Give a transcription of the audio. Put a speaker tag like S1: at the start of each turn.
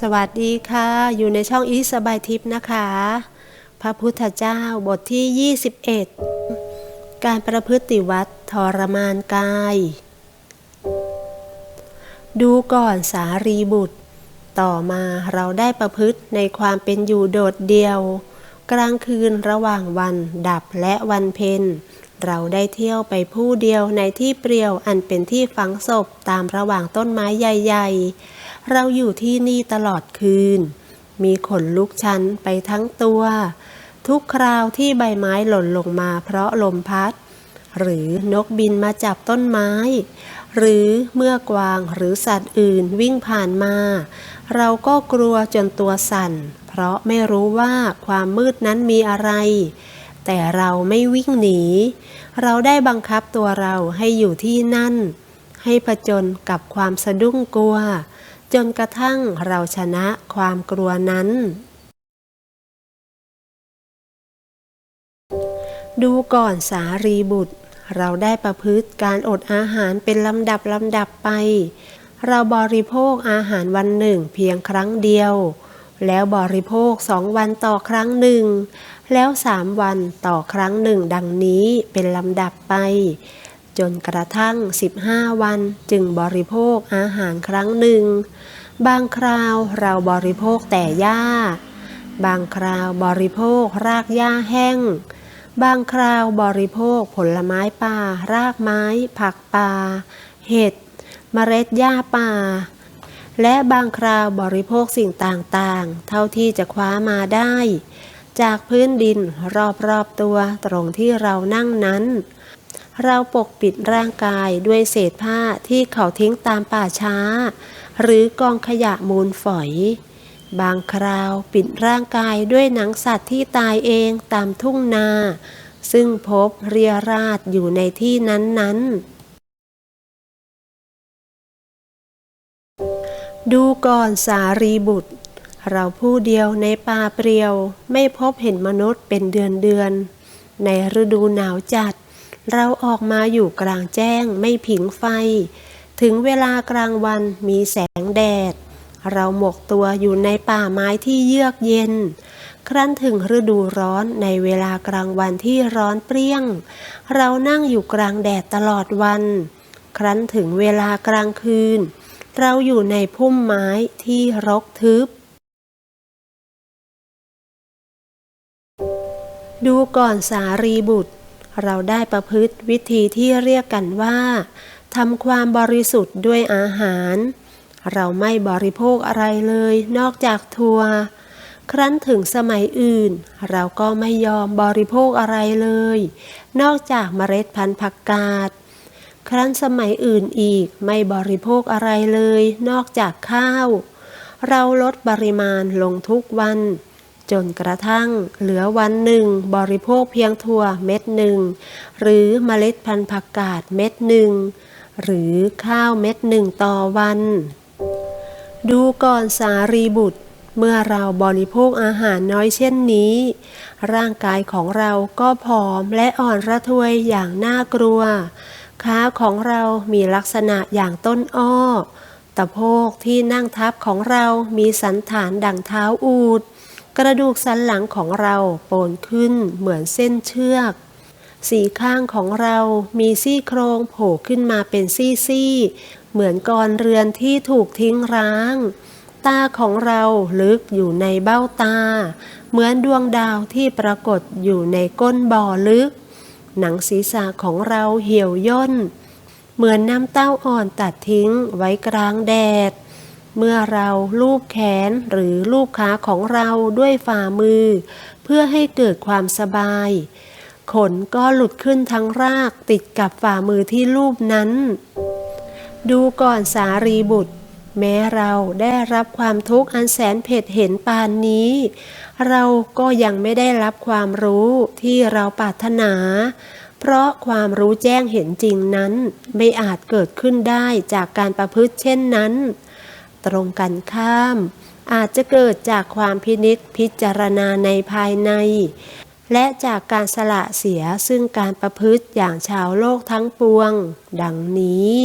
S1: สวัสดีค่ะ อยู่ในช่องอีสบายทิพย์นะคะ พระพุทธเจ้าบทที่ 21 การประพฤติวัดทรมานกาย ดูก่อนสารีบุตร ต่อมาเราได้ประพฤติในความเป็นอยู่โดดเดียว กลางคืนระหว่างวันดับและวันเพ็ญ เราได้เที่ยวไปผู้เดียวในที่เปลี่ยวอันเป็นที่ฝังศพตามระหว่างต้นไม้ใหญ่ๆ เราอยู่ที่นี่ตลอดคืน มีขนลุกชันไปทั้งตัว ทุกคราวที่ใบไม้หล่นลงมาเพราะลมพัด หรือนกบินมาจับต้นไม้ หรือเมื่อกวางหรือสัตว์อื่นวิ่งผ่านมา เราก็กลัวจนตัวสั่น เพราะไม่รู้ว่าความมืดนั้นมีอะไร แต่เราไม่วิ่งหนี เราได้บังคับตัวเราให้อยู่ที่นั่น ให้ผจญกับความสะดุ้งกลัว จนกระทั่งเราชนะความกลัวนั้น ดูก่อนสารีบุตร เราได้ประพฤติการอดอาหารเป็นลำดับลำดับไป เราบริโภคอาหารวันหนึ่งเพียงครั้งเดียวแล้วบริโภคสองวันต่อครั้งหนึ่ง แล้วสามวันต่อครั้งหนึ่งดังนี้เป็นลำดับไป จนกระทั่ง 15 วันจึงบริโภคอาหารครั้งหนึ่ง บางคราวเราบริโภคแต่หญ้า บางคราวบริโภครากหญ้าแห้ง บางคราวบริโภคผลไม้ป่า รากไม้ ผักป่า เห็ดเมล็ดหญ้าป่าและบางคราวบริโภคสิ่งต่างๆ เท่าที่จะคว้ามาได้ จากพื้นดินรอบๆตัวตรงที่เรานั่งนั้น เราปกปิดร่างกายด้วยเศษผ้าที่เขาทิ้งตามป่าช้า หรือกองขยะมูลฝอย บางคราวปิดร่างกายด้วยหนังสัตว์ที่ตายเองตามทุ่งนา ซึ่งพบเรียราดอยู่ในที่นั้นๆดูก่อนสารีบุตร เราผู้เดียวในป่าเปรียว ไม่พบเห็นมนุษย์เป็นเดือนเดือน ในฤดูหนาวจัด เราออกมาอยู่กลางแจ้งไม่ผิงไฟ ถึงเวลากลางวันมีแสงแดด เราหมกตัวอยู่ในป่าไม้ที่เยือกเย็น ครั้นถึงฤดูร้อนในเวลากลางวันที่ร้อนเปรี้ยง เรานั่งอยู่กลางแดดตลอดวัน ครั้นถึงเวลากลางคืน เราอยู่ในพุ่มไม้ที่รกทึบ ดูก่อนสารีบุตร เราได้ประพฤติวิธีที่เรียกกันว่าทำความบริสุทธิ์ด้วยอาหาร เราไม่บริโภคอะไรเลยนอกจากทัว ครั้นถึงสมัยอื่น เราก็ไม่ยอมบริโภคอะไรเลย นอกจากเมล็ดพันธุ์ผักกาด ครั้นสมัยอื่นอีกไม่บริโภคอะไรเลย นอกจากข้าว เราลดปริมาณลงทุกวัน จนกระทั่งเหลือวันหนึ่งบริโภคเพียงถั่วเม็ดหนึ่ง หรือเมล็ดพันธุ์ผักกาดเม็ดหนึ่ง หรือข้าวเม็ดหนึ่งต่อวัน ดูก่อนสารีบุตร เมื่อเราบริโภคอาหารน้อยเช่นนี้ ร่างกายของเราก็ผอมและอ่อนระทวยอย่างน่ากลัวขาของเรามีลักษณะอย่างต้นอ้อตะโพกที่นั่งทับของเรามีสันฐานดังเท้าอูด กระดูกสันหลังของเราโปนขึ้นเหมือนเส้นเชือก สีข้างของเรามีซี่โครงโผล่ขึ้นมาเป็นซี่ๆ เหมือนกรเรือนที่ถูกทิ้งร้าง ตาของเราลึกอยู่ในเบ้าตา เหมือนดวงดาวที่ปรากฏอยู่ในก้นบ่อลึก หนังศีรษะของเราเหี่ยวย่น เหมือนน้ำเต้าอ่อนตัดทิ้งไว้กลางแดด เมื่อเราลูบแขนหรือลูบขาของเราด้วยฝ่ามือ เพื่อให้เกิดความสบาย ขนก็หลุดขึ้นทั้งรากติดกับฝ่ามือที่ลูบนั้น ดูก่อนสารีบุตร แม้เราได้รับความทุกข์อันแสนเผ็ดเห็นปานนี้ เราก็ยังไม่ได้รับความรู้ที่เราปรารถนา เพราะความรู้แจ้งเห็นจริงนั้น ไม่อาจเกิดขึ้นได้จากการประพฤติเช่นนั้น ตรงกันข้าม อาจจะเกิดจากความพินิษพิจารณาในภายใน และจากการสละเสียซึ่งการประพฤติอย่างชาวโลกทั้งปวง ดังนี้